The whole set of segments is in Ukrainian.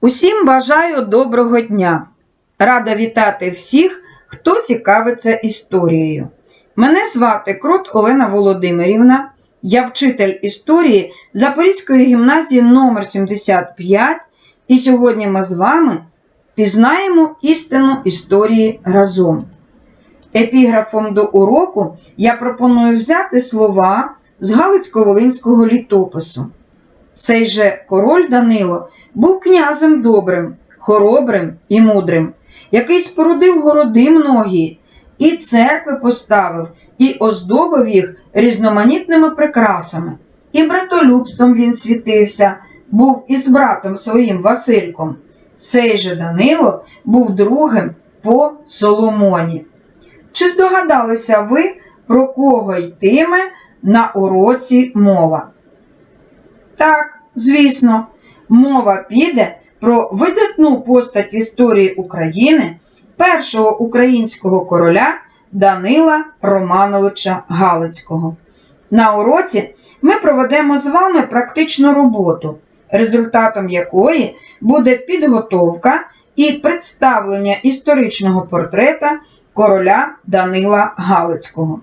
Усім бажаю доброго дня! Рада вітати всіх, хто цікавиться історією. Мене звати Крот Олена Володимирівна. Я вчитель історії Запорізької гімназії номер 75 і сьогодні ми з вами пізнаємо істину історії разом. Епіграфом до уроку я пропоную взяти слова з Галицько-Волинського літопису. Цей же король Данило був князем добрим, хоробрим і мудрим, який спорудив городи многі, і церкви поставив, і оздобив їх різноманітними прикрасами. І братолюбством він світився, був із братом своїм Васильком. Цей же Данило був другим по Соломоні. Чи здогадалися ви, про кого йтиме на уроці мова? Так, звісно, мова піде про видатну постать історії України першого українського короля Данила Романовича Галицького. На уроці ми проведемо з вами практичну роботу, результатом якої буде підготовка і представлення історичного портрета короля Данила Галицького.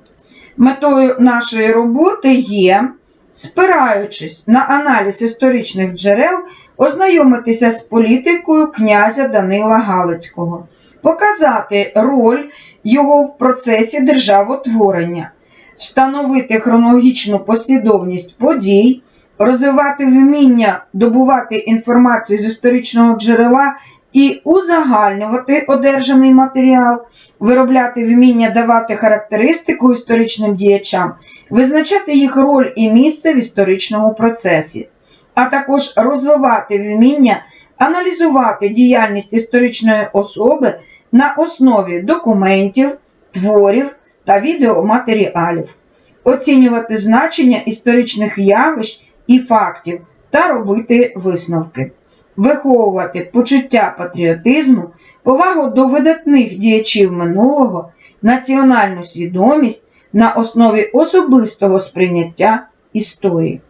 Метою нашої роботи є спираючись на аналіз історичних джерел, ознайомитися з політикою князя Данила Галицького, показати роль його в процесі державотворення, встановити хронологічну послідовність подій, розвивати вміння добувати інформацію з історичного джерела і узагальнювати одержаний матеріал, виробляти вміння давати характеристику історичним діячам, визначати їх роль і місце в історичному процесі, а також розвивати вміння аналізувати діяльність історичної особи на основі документів, творів та відеоматеріалів, оцінювати значення історичних явищ і фактів та робити висновки виховувати почуття патріотизму, повагу до видатних діячів минулого, національну свідомість на основі особистого сприйняття історії.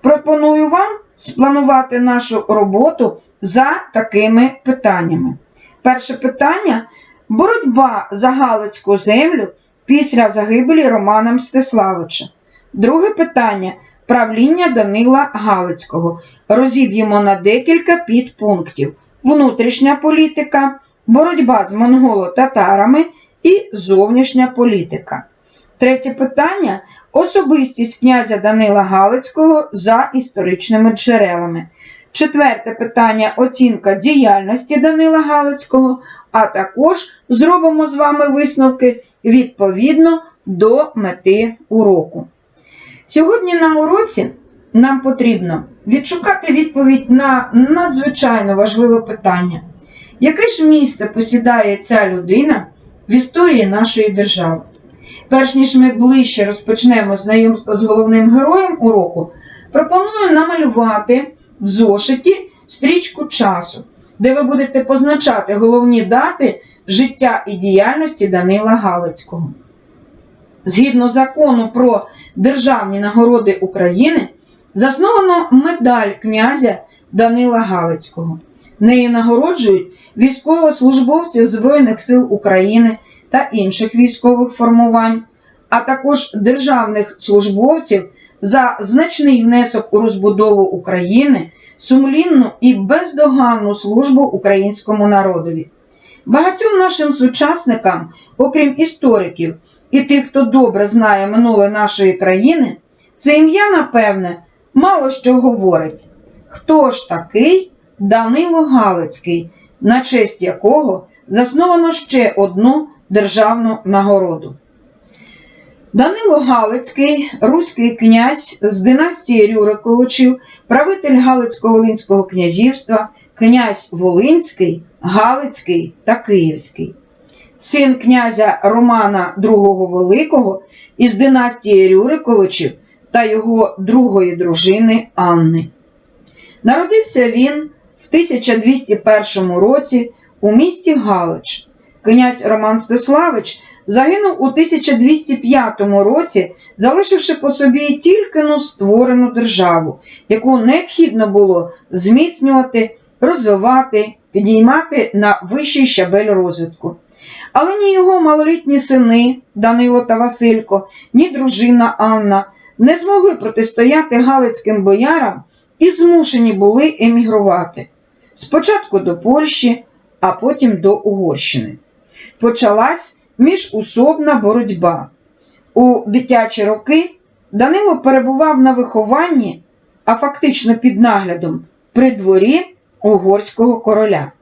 Пропоную вам спланувати нашу роботу за такими питаннями. Перше питання боротьба за Галицьку землю після загибелі Романа Мстиславича. Друге питання правління Данила Галицького. Розіб'ємо на декілька підпунктів: внутрішня політика, боротьба з монголо-татарами і зовнішня політика. Третє питання особистість князя Данила Галицького за історичними джерелами. Четверте питання оцінка діяльності Данила Галицького, а також зробимо з вами висновки відповідно до мети уроку. Сьогодні на уроці нам потрібно відшукати відповідь на надзвичайно важливе питання. Яке ж місце посідає ця людина в історії нашої держави? Перш ніж ми ближче розпочнемо знайомство з головним героєм уроку, пропоную намалювати в зошиті стрічку часу, де ви будете позначати головні дати життя і діяльності Данила Галицького. Згідно закону про державні нагороди України, засновано медаль князя Данила Галицького. Нею нагороджують військовослужбовців Збройних сил України та інших військових формувань, а також державних службовців за значний внесок у розбудову України, сумлінну і бездоганну службу українському народові. Багатьом нашим сучасникам, окрім істориків і тих, хто добре знає минуле нашої країни, це ім'я, напевне, мало що говорить. Хто ж такий Данило Галицький, на честь якого засновано ще одну державну нагороду? Данило Галицький, руський князь з династії Рюриковичів, правитель Галицько-Волинського князівства, князь Волинський, Галицький та Київський, син князя Романа II Великого із династії Рюриковичів та його другої дружини Анни. Народився він в 1201 році у місті Галич. Князь Роман Мстиславич загинув у 1205 році, залишивши по собі тільки но створену державу, яку необхідно було зміцнювати розвивати, підіймати на вищий щабель розвитку. Але ні його малолітні сини Данило та Василько, ні дружина Анна не змогли протистояти галицьким боярам і змушені були емігрувати. Спочатку до Польщі, а потім до Угорщини. Почалась міжусобна боротьба. У дитячі роки Данило перебував на вихованні, а фактично під наглядом, при дворі угорського короля.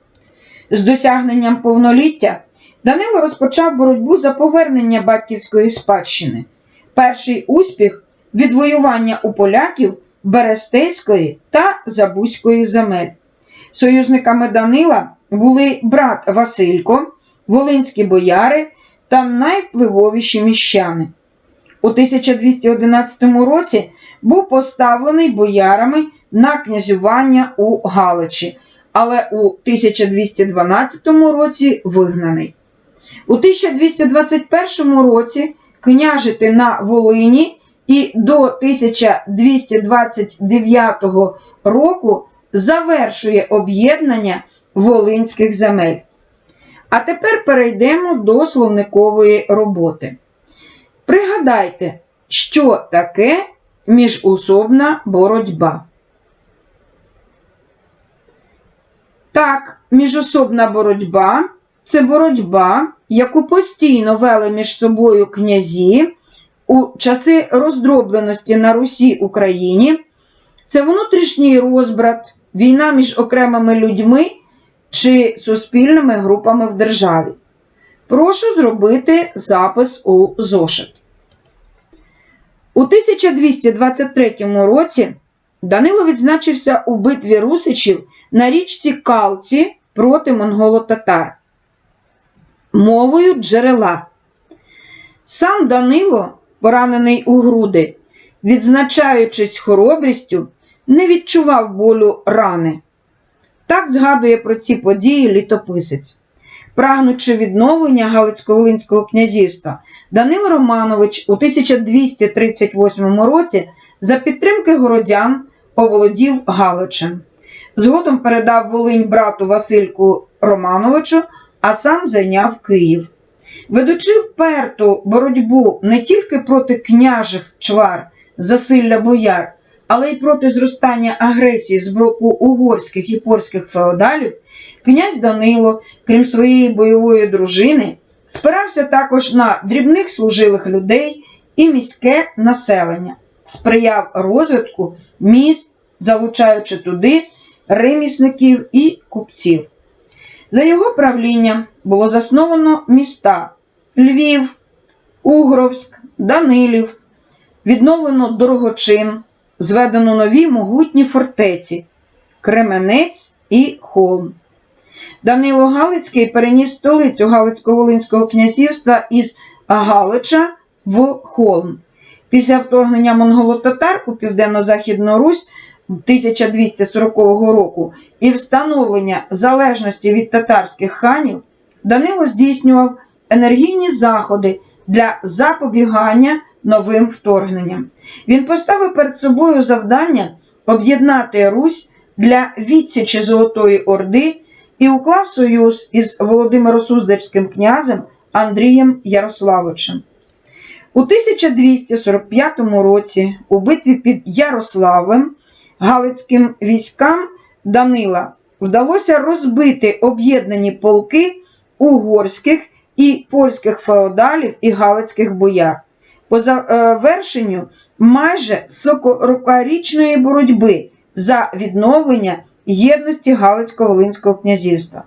З досягненням повноліття Данило розпочав боротьбу за повернення батьківської спадщини. Перший успіх відвоювання у поляків Берестейської та Забузької земель. Союзниками Данила були брат Василько, волинські бояри та найвпливовіші міщани. У 1211 році був поставлений боярами на князювання у Галичі, але у 1212 році вигнаний. У 1221 році княжити на Волині і до 1229 року завершує об'єднання волинських земель. А тепер перейдемо до словникової роботи. Пригадайте, що таке міжусобна боротьба. Так, міжособна боротьба це боротьба, яку постійно вели між собою князі у часи роздробленості на Русі Україні. Це внутрішній розбрат, війна між окремими людьми чи суспільними групами в державі. Прошу зробити запис у зошит. У 1223 році Данило відзначився у битві Русичів на річці Калці проти монголо-татар. Мовою джерела. Сам Данило, поранений у груди, відзначаючись хоробрістю, не відчував болю рани. Так згадує про ці події літописець. Прагнучи відновлення Галицько-Волинського князівства, Данило Романович у 1238 році за підтримки городян оволодів Галичем. Згодом передав Волинь брату Васильку Романовичу, а сам зайняв Київ. Ведучи вперту боротьбу не тільки проти княжих чвар, засилля бояр, але й проти зростання агресії з боку угорських і польських феодалів, князь Данило, крім своєї бойової дружини, спирався також на дрібних служилих людей і міське населення, сприяв розвитку міст, залучаючи туди ремісників і купців. За його правлінням було засновано міста Львів, Угровськ, Данилів, відновлено Дорогочин, зведено нові могутні фортеці Кременець і Холм. Данило Галицький переніс столицю Галицько-Волинського князівства із Галича в Холм. Після вторгнення монголо-татар у Південно-Західну Русь 1240 року і встановлення залежності від татарських ханів Данило здійснював енергійні заходи для запобігання новим вторгненням. Він поставив перед собою завдання об'єднати Русь для відсічі Золотої Орди і уклав союз із Володимиро-Суздальським князем Андрієм Ярославичем. У 1245 році у битві під Ярославлем Галицьким військам Данила вдалося розбити об'єднані полки угорських і польських феодалів і галицьких бояр. По завершенню майже 40-річної боротьби за відновлення єдності Галицько-Волинського князівства.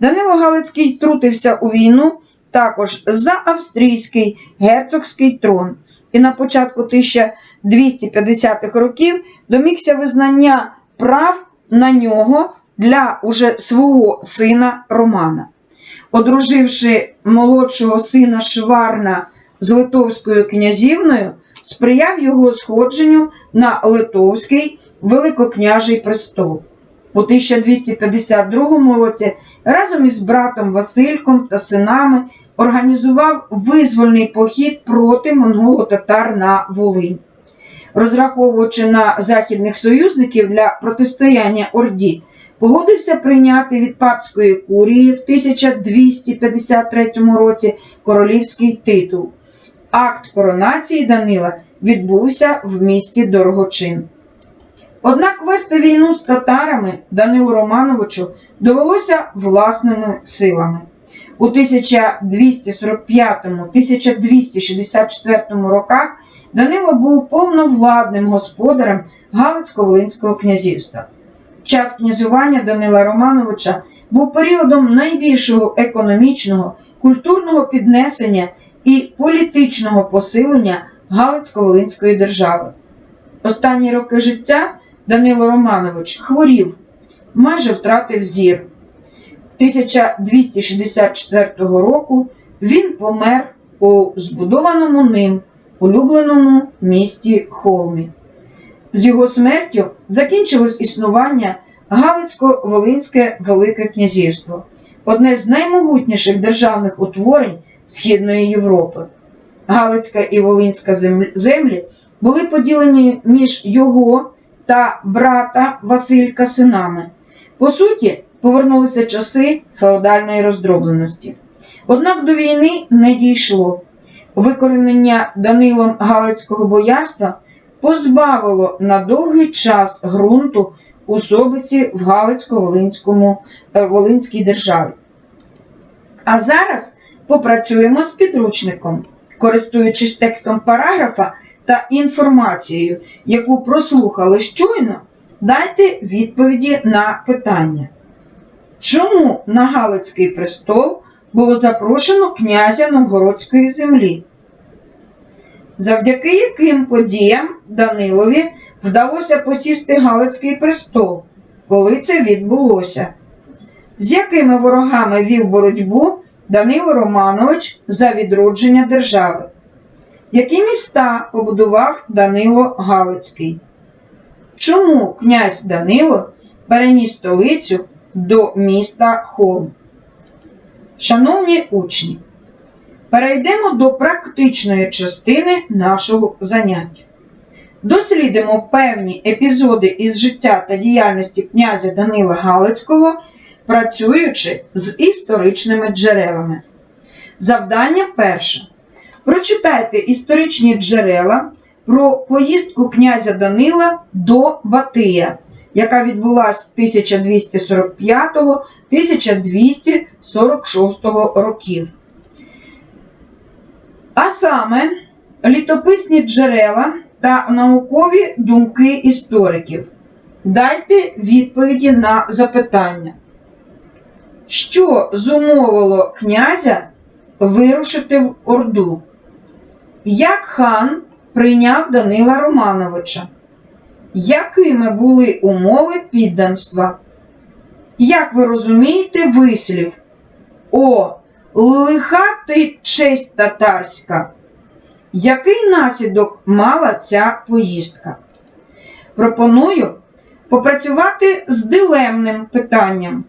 Данило Галицький трутився у війну також за австрійський герцогський трон і на початку 1250-х років домігся визнання прав на нього для уже свого сина Романа. Одруживши молодшого сина Шварна з Литовською князівною, сприяв його сходженню на Литовський Великокняжий престол. У 1252 році разом із братом Васильком та синами організував визвольний похід проти монголо-татар на Волинь. Розраховуючи на західних союзників для протистояння Орді, погодився прийняти від папської курії в 1253 році королівський титул. Акт коронації Данила відбувся в місті Дорогочин. Однак вести війну з татарами Данилу Романовичу довелося власними силами. У 1245-1264 роках Данило був повновладним господарем Галицько-Волинського князівства. Час князювання Данила Романовича був періодом найбільшого економічного, культурного піднесення і політичного посилення Галицько-Волинської держави. Останні роки життя Данило Романович хворів, майже втратив зір. 1264 року він помер у збудованому ним улюбленому місті Холмі. З його смертю закінчилось існування Галицько-Волинське Велике Князівство, одне з наймогутніших державних утворень Східної Європи. Галицька і Волинська землі- були поділені між його та брата Василька синами. По суті, повернулися часи феодальної роздробленості. Однак до війни не дійшло. Викоренення Данилом Галицького боярства позбавило на довгий час ґрунту особиці в Галицько-Волинському е, Волинській державі. А зараз попрацюємо з підручником, користуючись текстом параграфа та інформацією, яку прослухали щойно, дайте відповіді на питання. Чому на Галицький престол було запрошено князя Новгородської землі? Завдяки яким подіям Данилові вдалося посісти Галицький престол, коли це відбулося? З якими ворогами вів боротьбу Данило Романович за відродження держави? Які міста побудував Данило Галицький? Чому князь Данило переніс столицю до міста Холм? Шановні учні, перейдемо до практичної частини нашого заняття. Дослідимо певні епізоди із життя та діяльності князя Данила Галицького, працюючи з історичними джерелами. Завдання перше. Прочитайте історичні джерела про поїздку князя Данила до Батия, яка відбулася 1245-1246 років. А саме літописні джерела та наукові думки істориків. Дайте відповіді на запитання. Що зумовило князя вирушити в Орду? Як хан прийняв Данила Романовича? Якими були умови підданства? Як ви розумієте вислів? О, лиха ти честь татарська. Який наслідок мала ця поїздка? Пропоную попрацювати з дилемним питанням.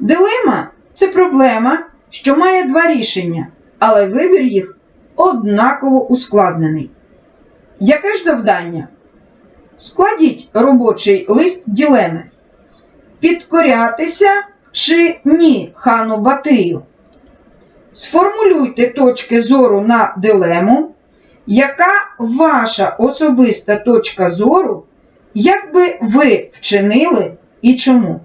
Дилема це проблема, що має два рішення, але вибір їх однаково ускладнений. Яке ж завдання? Складіть робочий лист ділеми. Підкорятися чи ні хану Батию. Сформулюйте точки зору на дилему, яка ваша особиста точка зору, як би ви вчинили і чому.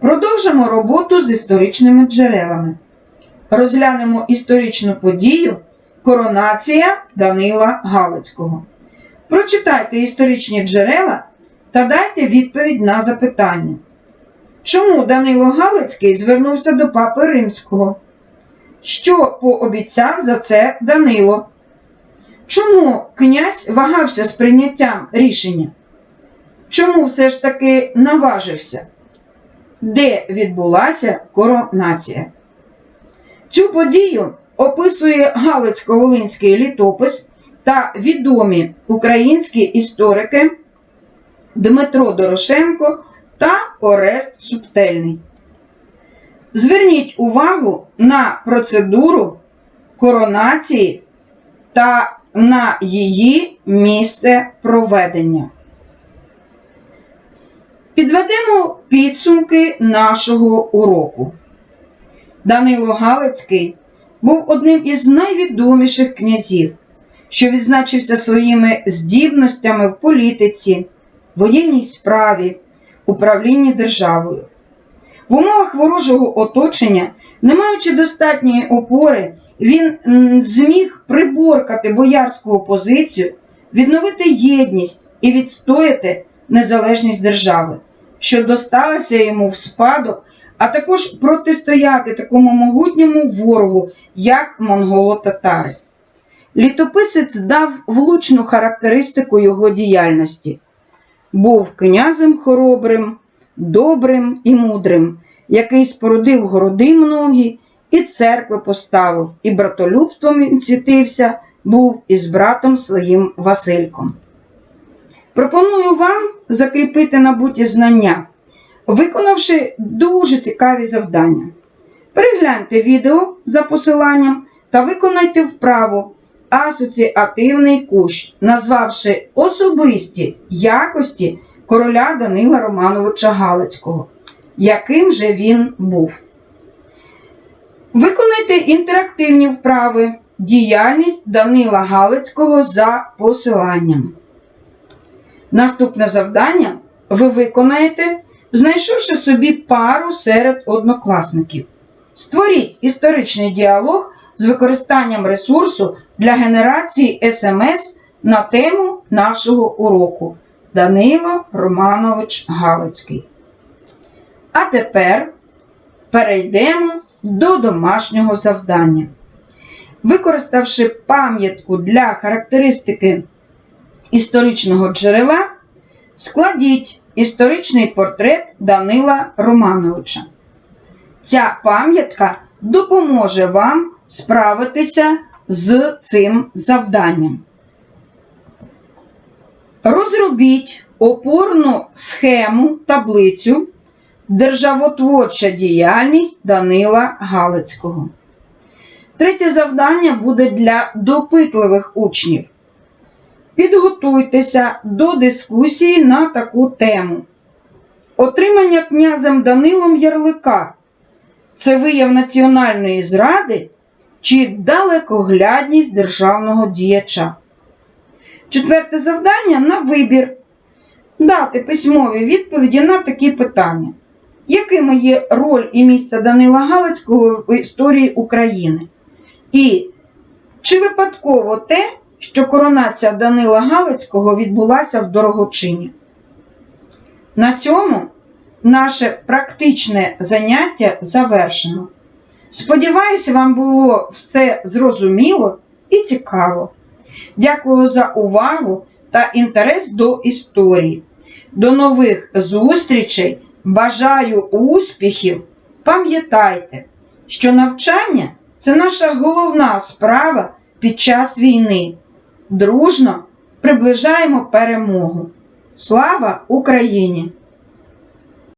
Продовжимо роботу з історичними джерелами. Розглянемо історичну подію Коронація Данила Галицького. Прочитайте історичні джерела та дайте відповідь на запитання. Чому Данило Галицький звернувся до папи Римського? Що пообіцяв за це Данило? Чому князь вагався з прийняттям рішення? Чому все ж таки наважився? Де відбулася коронація? Цю подію описує Галицько-Волинський літопис та відомі українські історики Дмитро Дорошенко та Орест Субтельний. Зверніть увагу на процедуру коронації та на її місце проведення. Підведемо підсумки нашого уроку. Данило Галицький був одним із найвідоміших князів, що відзначився своїми здібностями в політиці, воєнній справі, управлінні державою. В умовах ворожого оточення, не маючи достатньої опори, він зміг приборкати боярську опозицію, відновити єдність і відстояти незалежність держави, що досталася йому в спадок, а також протистояти такому могутньому ворогу, як монголо-татари. Літописець дав влучну характеристику його діяльності. Був князем хоробрим, добрим і мудрим, який спорудив городи многі, і церкви поставив, і братолюбством він світився, був із братом своїм Васильком. Пропоную вам закріпити набуті знання, виконавши дуже цікаві завдання. Перегляньте відео за посиланням та виконайте вправу асоціативний кущ, назвавши особисті якості короля Данила Романовича Галицького. Яким же він був? Виконайте інтерактивні вправи діяльність Данила Галицького за посиланням. Наступне завдання ви виконаєте, знайшовши собі пару серед однокласників. Створіть історичний діалог з використанням ресурсу для генерації СМС на тему нашого уроку Данило Романович Галицький. А тепер перейдемо до домашнього завдання. Використавши пам'ятку для характеристики історичного джерела, складіть історичний портрет Данила Романовича. Ця пам'ятка допоможе вам справитися з цим завданням. Розробіть опорну схему таблицю Державотворча діяльність Данила Галицького. Третє завдання буде для допитливих учнів. Підготуйтеся до дискусії на таку тему. Отримання князем Данилом ярлика це вияв національної зради чи далекоглядність державного діяча. Четверте завдання на вибір. Дати письмові відповіді на такі питання. Якими є роль і місце Данила Галицького в історії України? І чи випадково те, що коронація Данила Галицького відбулася в Дорогочині? На цьому наше практичне заняття завершено. Сподіваюся, вам було все зрозуміло і цікаво. Дякую за увагу та інтерес до історії. До нових зустрічей! Бажаю успіхів! Пам'ятайте, що навчання це наша головна справа під час війни. Дружно приближаємо перемогу. Слава Україні!